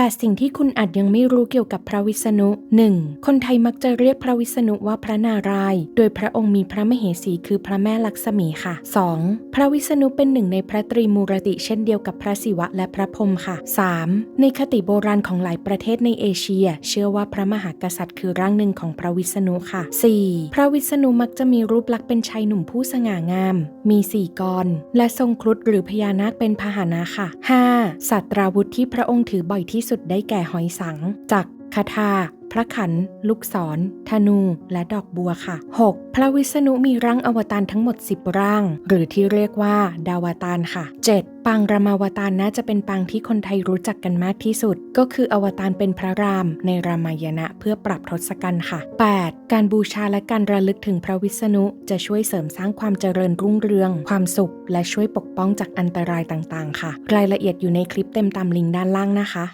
8 สิ่งที่คุณอาจยังไม่รู้เกี่ยวกับพระวิษณุ 1. คนไทยมักจะเรียกพระวิษณุว่าพระนารายณ์โดยพระองค์มีพระมเหสีคือพระแม่ลักษมีค่ะ 2. พระวิษณุเป็นหนึ่งในพระตรีมูรติเช่นเดียวกับพระศิวะและพระพรหมค่ะ 3. ในคติโบราณของหลายประเทศในเอเชีย เชื่อว่าพระมหากษัตริย์คือร่างหนึ่งของพระวิษณุค่ะ 4. พระวิษณุมักจะมีรูปลักษณ์เป็นชายหนุ่มผู้สง่างาม มีสี่กร และทรงครุฑหรือพญานาคเป็นพาหนะค่ะ 5. สัตราวุธที่พระองค์ถือบ่อยที่สุดได้แก่หอยสัง จักรคาถาพระขัน ลูกศร ธนู และดอกบัวค่ะ 6. พระวิษณุมีร่างอวตารทั้งหมด 10 ร่าง หรือที่เรียกว่า ดาวตารค่ะ 7. ปางรามาวตารน่าจะเป็นปางที่คนไทยรู้จักกันมากที่สุด ก็คืออวตารเป็นพระราม ในรามายณะเพื่อปรับทศกัณฐ์ค่ะ 8. การบูชาและการระลึกถึงพระวิษณุจะช่วยเสริมสร้างความเจริญรุ่งเรือง ความสุข และช่วยปกป้องจากอันตรายต่างๆ ค่ะ รายละเอียดอยู่ในคลิปเต็มตามลิงก์ด้านล่างนะคะ